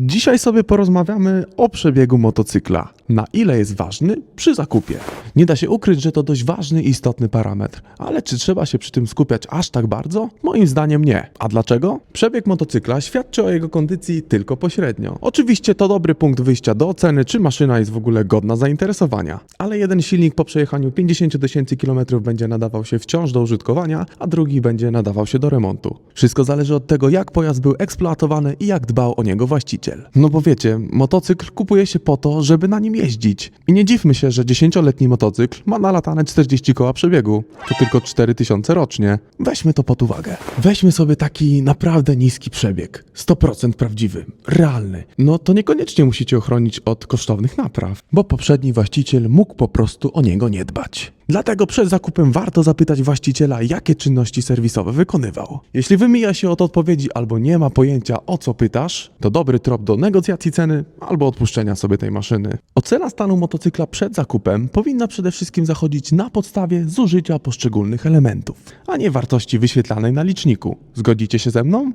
Dzisiaj sobie porozmawiamy o przebiegu motocykla. Na ile jest ważny przy zakupie. Nie da się ukryć, że to dość ważny i istotny parametr, ale czy trzeba się przy tym skupiać aż tak bardzo? Moim zdaniem nie. A dlaczego? Przebieg motocykla świadczy o jego kondycji tylko pośrednio. Oczywiście to dobry punkt wyjścia do oceny, czy maszyna jest w ogóle godna zainteresowania. Ale jeden silnik po przejechaniu 50 tysięcy kilometrów będzie nadawał się wciąż do użytkowania, a drugi będzie nadawał się do remontu. Wszystko zależy od tego, jak pojazd był eksploatowany i jak dbał o niego właściciel. No bo wiecie, motocykl kupuje się po to, żeby na nim jeździć. I nie dziwmy się, że 10-letni motocykl ma nalatane 40 koła przebiegu. To tylko 4000 rocznie. Weźmy to pod uwagę. Weźmy sobie taki naprawdę niski przebieg. 100% prawdziwy, realny. No to niekoniecznie musicie ochronić od kosztownych napraw, bo poprzedni właściciel mógł po prostu o niego nie dbać. Dlatego przed zakupem warto zapytać właściciela, jakie czynności serwisowe wykonywał. Jeśli wymija się od odpowiedzi albo nie ma pojęcia o co pytasz, to dobry trop do negocjacji ceny albo odpuszczenia sobie tej maszyny. Ocena stanu motocykla przed zakupem powinna przede wszystkim zachodzić na podstawie zużycia poszczególnych elementów, a nie wartości wyświetlanej na liczniku. Zgodzicie się ze mną?